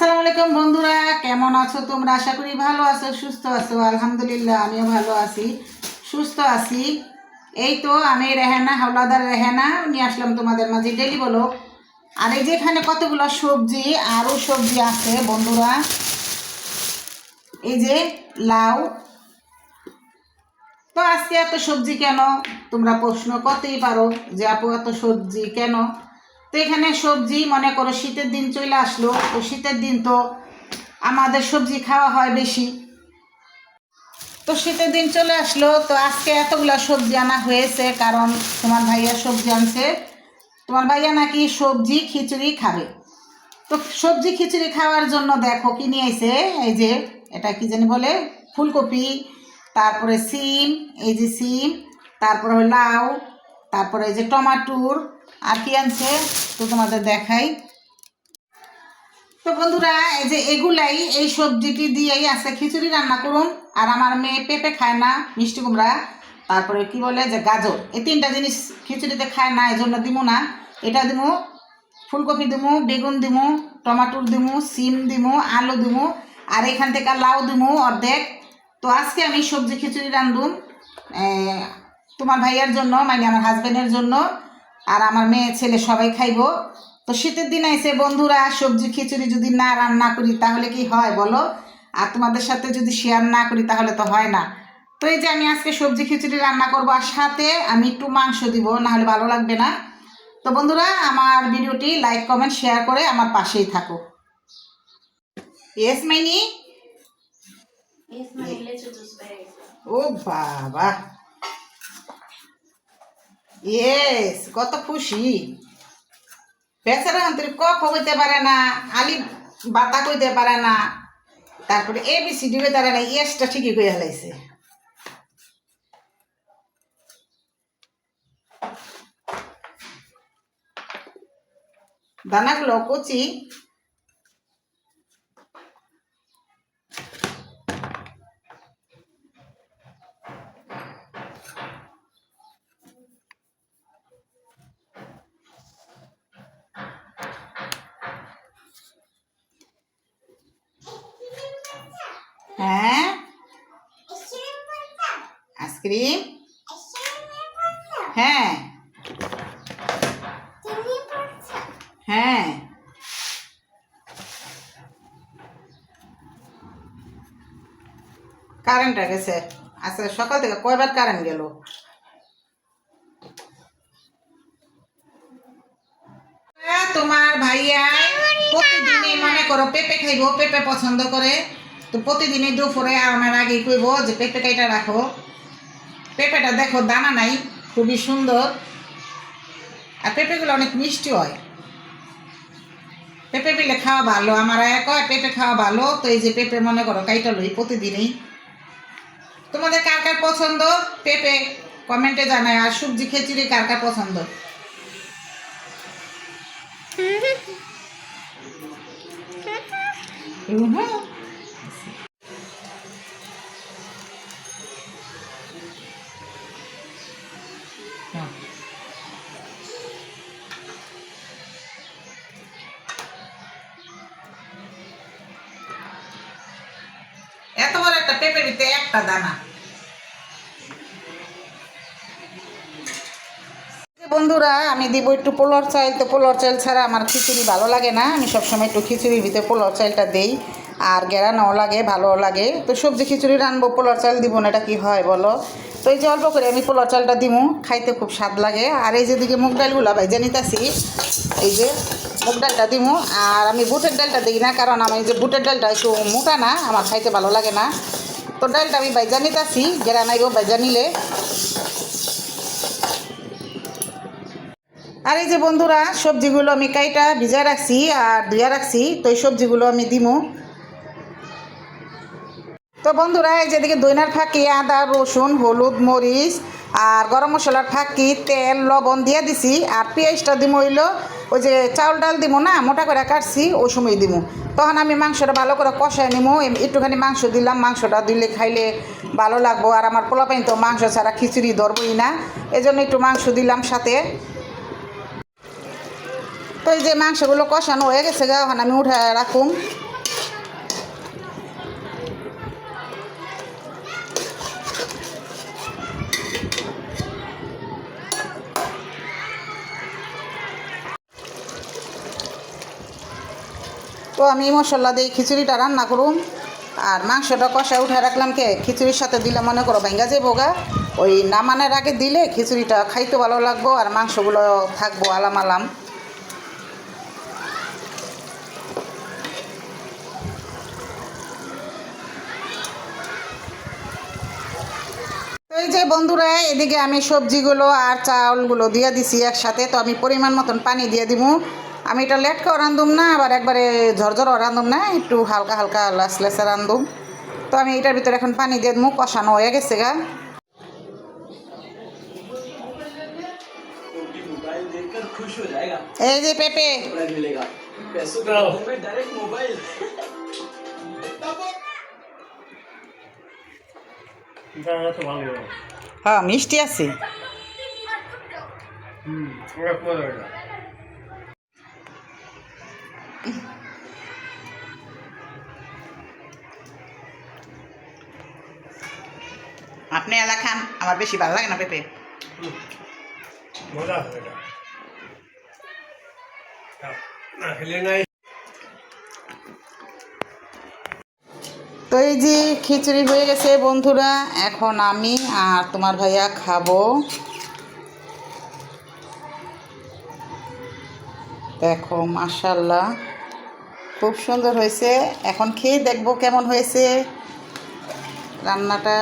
আসসালামু আলাইকুম বন্ধুরা, কেমন আছো তোমরা? আশা করি ভালো আছো, সুস্থ আছো, আলহামদুলিল্লাহ, আমিও ভালো আছি, সুস্থ আছি। এই তো আমি রেহানা, হাওলাদার রেহানা, নিয়ে আসলাম তোমাদের মাঝে ডেলি বলো। আর এই যেখানে কতগুলো সবজি, আরও সবজি আছে বন্ধুরা। এই যে লাউ। তো আজকে এত সবজি কেন? তোমরা প্রশ্ন করতেই পারো যে আপু এত সবজি কেন? তো এখানে সবজি, মনে করো শীতের দিন চলে আসলো, তো শীতের দিন তো আমাদের সবজি খাওয়া হয় বেশি। তো শীতের দিন চলে আসলো, তো আজকে এতগুলা সবজি আনা হয়েছে, কারণ তোমার ভাইয়া সবজি আনছে। তোমার ভাইয়া নাকি সবজি, খিচুড়ি খাবে। তো সবজি, খিচুড়ি খাওয়ার জন্য দেখো কি নিয়ে এসে এই যে এটা কি জানি বলে, ফুলকপি, তারপরে সিম, এই যে সিম, তারপরে লাউ, তারপরে এই যে টমাটোর আর কি আনছে? তো তোমাদের দেখাই। তো বন্ধুরা, এই যে এগুলাই, এই সবজিটি দিয়েই আছে খিচুড়ি রান্না করুন। আর আমার মেয়ে পেঁপে খায় না, মিষ্টি কুমড়া। তারপরে কি বলে যে গাজর। এই তিনটা জিনিস খিচুড়িতে খায় না এই জন্য দিমু না। এটা দিমু, ফুলকপি দিমু, বেগুন দিমু, টমাটোর দিমু, সিম দিমু, আলু দিমু, আর এখান থেকে লাউ দিমু অর্ধেক। তো আজকে আমি সবজি খিচুড়ি রান্ধুম তোমার ভাইয়ার জন্য মানে আমার হাজব্যান্ডের জন্য। আর আমার মেয়ে ছেলে সবাই খাইবো। তো শীতের দিন এসে বন্ধুরা সবজি খিচুড়ি যদি না রান্না করি তাহলে কি হয় বলো? আর তোমাদের সাথে যদি শেয়ার না করি তাহলে তো হয় না। তো এই যে আমি আজকে সবজি খিচুড়ি রান্না করব আর সাথে আমি একটু মাংস দিব না হলে ভালো লাগবে না। তো বন্ধুরা আমার ভিডিওটি লাইক কমেন্ট শেয়ার করে আমার পাশেই থাকো। ইয়েস মাইনি. ও বাবা! ইয়েস কত খুশি। বেচারা অন্তরে ক কইতে পারে না আলি বাতা কইতে পারে না। তারপরে এ বি সি ডি পারে না ইয়েসটা ঠিকই কই হালাইছে দানাগুলো কচি। হ্যাঁ? আইসক্রিম হ্যাঁ। হ্যাঁ। কারেন্টটা গেছে। আচ্ছা সকাল থেকে কয়বার কারেন্ট গেল? হ্যাঁ, তোমার ভাইয়া প্রতিদিনই মনে করো পেঁপে খাইবো পেঁপে পছন্দ করে। তো প্রতিদিনই দুপুরে আমার আগে কইব যে পেঁপেটা কাইটা রাখো। পেঁপেটা দেখো দানা নাই খুবই সুন্দর। আর পেঁপেগুলো অনেক মিষ্টি হয়। পেঁপে পেলে খাওয়া ভালো আমার এক হয় পেঁপে খাওয়া ভালো। তো এই যে পেঁপে মনে করো কাইটা লই প্রতিদিনই। তোমাদের কার কার পছন্দ? পেঁপে কমেন্টে জানায়। আর সবজি খিচুড়ি কার কার পছন্দ? উহুম। পেঁপে দিতে একটা দানা বন্ধুরা, আমি দিব একটু পোলর চাইল। তো পোলর চাইল ছাড়া আমার খিচুড়ি ভালো লাগে না। আমি সবসময় একটু খিচুড়ির ভিতরে পোলর চাইলটা দেই। আর গেরানোও লাগে, ভালোও লাগে। তো সবজি খিচুড়ি রানবো পোলর চাল দিব না, এটা কি হয় বলো? তো এই যে অল্প করে আমি পোলর চালটা দিমু, খাইতে খুব স্বাদ লাগে। আর এই যেদিকে মুগ ডালগুলো, ভাই, জানিতাছি? এই যে মুগ ডালটা দিমু। আর আমি বুটের ডালটা দিই না, কারণ আমি যে বুটের ডালটা একটু মোটা না, আমার খাইতে ভালো লাগে না। তো ডালটা আমি বাইজা নিতাছি গেরা নাইব বাইজা নিলে আর এই যে বন্ধুরা, সবজিগুলো আমি কাইটা ভিজা রাখছি আর ধুয়া রাখছি, তো এই সবজিগুলো আমি দিমু। তো বন্ধুরা, এই যেদিকে দইনার ফাঁকি, আদা, রসুন, হলুদ, মরিচ আর গরম মশলার ফাঁকি, তেল, লবণ দিয়ে দিছি আর পেঁয়াজটা দিমু হইল ওই যে চাউল ডাল দিব না, মোটা করে কাটছি, ওই সময় দিব তখন আমি মাংসটা ভালো করে কষায় নিব একটুখানি মাংস দিলাম, মাংসটা দিলে খাইলে ভালো লাগবো। আর আমার পোলাপাইন তো মাংস ছাড়া খিচুড়ি ধরবই না এই জন্য একটু মাংস দিলাম সাথে। তো এই যে মাংসগুলো কষানো হয়ে গেছে গা, ওখানে আমি উঠে রাখুম। তো আমি মশলা দিয়ে খিচুড়িটা রান্না করুম। আর মাংসটা কষা উঠে রাখলাম কে? খিচুড়ির সাথে দিলে মনে করো ভেঙ্গা যে বোগা ওই নামানের আগে দিলে খিচুড়িটা খাইতে ভালো লাগবো আর মাংসগুলো থাকব আলাম আলাম। এই যে বন্ধুরা, এদিকে আমি সবজিগুলো আর চাউলগুলো দিয়ে দিছি একসাথে। তো আমি পরিমাণ মতন পানি দিয়ে দিব আমি এটা লেট করে রান্ধুম না আবার একবারে ঝরঝরও রান্ধুম না একটু হালকা হালকা লাস লাসে রান্ধুম তো আমি এটার ভিতরে এখন পানি দিয়ে মুখ কষানো হয়ে গেছে গা। এই যে পেপে। হ্যাঁ মিষ্টি আছে। হুম আপনি এলা খান আমার বেশি ভালো লাগে না পেঁপে। মজা তো এই যে খিচুড়ি হয়ে গেছে বন্ধুরা এখন আমি আর তোমার ভাইয়া খাব। দেখো মাশাল্লাহ খুব সুন্দর হয়েছে। এখন খেয়ে দেখব কেমন হয়েছে। রান্নাটা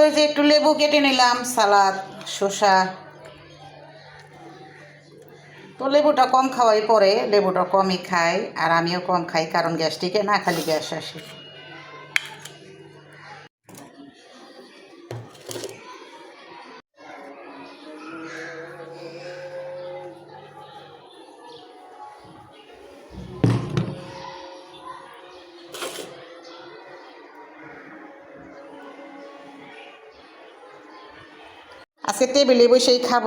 তো এই যে একটু লেবু কেটে নিলাম, সালাদ, শসা। তো লেবুটা কম খাওয়াই পরে, লেবুটা কমই খাই, আর আমিও কম খাই, কারণ গ্যাস্ট্রিকে না খালি গ্যাস আসে। আজকে টেবিলে বসেই খাব।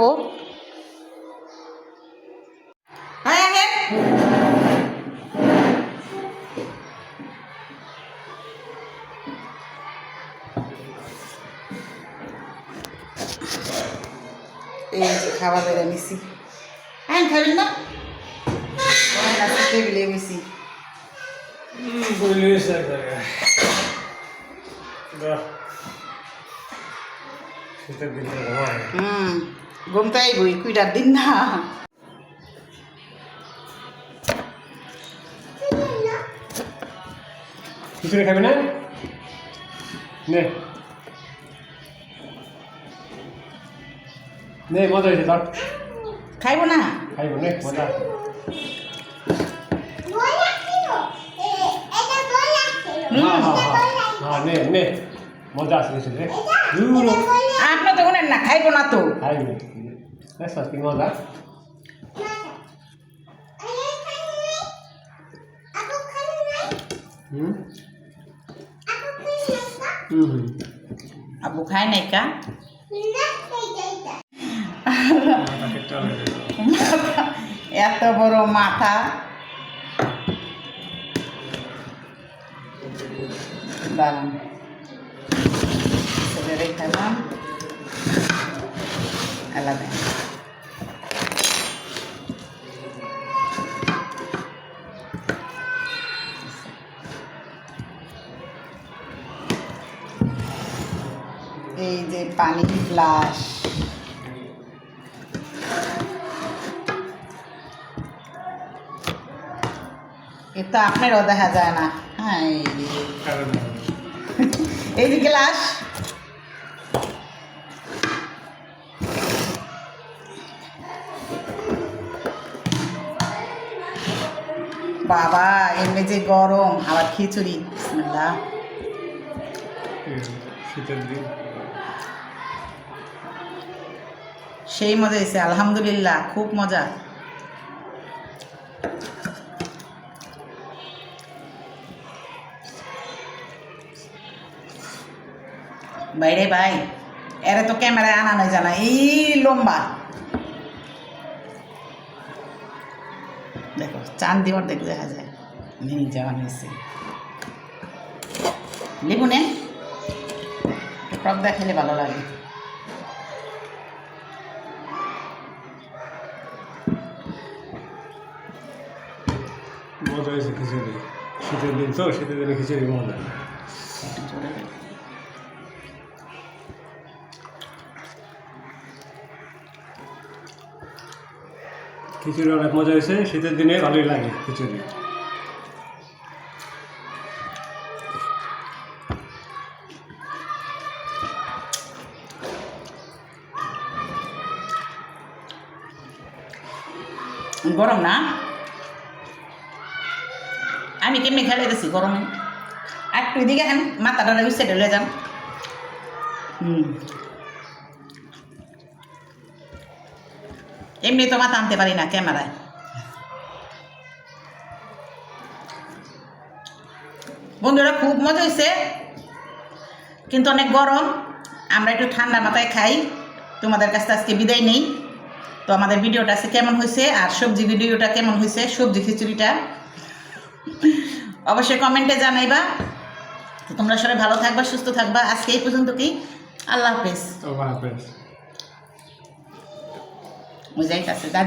এই যে খাবার বেড়ে নিছি। হ্যাঁ না? টেবিলে বসি। বলি শীতের দিন ঘুমায় হুম ঘুমতাই কুইটার দিন না। খিচুড়ি খাবি না? নে। নে মজা হয়েছে তোর খাইব না? খাইব নে মজা। হ্যাঁ হ্যাঁ হ্যাঁ। হ্যাঁ নে নে। মজা আছে কিছু রে দূর। আপনি তো না খাইব না তো। মজা। আবু খায় নাই কা? এত বড় মাথা। দাঁড়ান। আলাদা এই যে পানি গ্লাস এ তো আপনারও দেখা যায় না হ্যাঁ এই যে গ্লাস বাবা এমনি যে গরম আবার খিচুড়ি শীতের দিন। সেই মজা হয়েছে আলহামদুলিল্লাহ খুব মজা। বাইরে ভাই এরা তো ক্যামেরায় আনা নাই জানা এই লম্বা। দেখো চাঁদ দিয়ে অর্ধেক দেখা যায়। মিনি যাওয়া হয়েছে লেবু নে। টক দেখালে ভালো লাগে। মজা হয়েছে খিচুড়ি। শীতের দিন তো শীতের দিনে খিচুড়ি মজা। খিচুড়ি অনেক মজা হয়েছে শীতের দিনে ভালোই লাগে খিচুড়ি। গরম না? আমি কেমনি খেলে গেছি গরমে? একটু এদিকে এখন মাথাটা ওই সাইডে যান। হুম। এমনি তো মাথা আনতে পারি না ক্যামেরায়। বন্ধুরা, খুব মজা হয়েছে। কিন্তু অনেক গরম। আমরা একটু ঠান্ডা মাথায় খাই। তোমাদের কাছে আজকে বিদায় নেই। তো আমাদের ভিডিওটা আজকে কেমন হয়েছে আর সবজি ভিডিওটা কেমন হয়েছে, সবজি খিচুড়িটা, অবশ্যই কমেন্টে জানাইবা। তোমরা সবাই ভালো থাকবা, সুস্থ থাকবা। আজকে এই পর্যন্ত কি? আল্লাহ হাফেজ। আল্লাহ হাফেজ। Moisés está, você está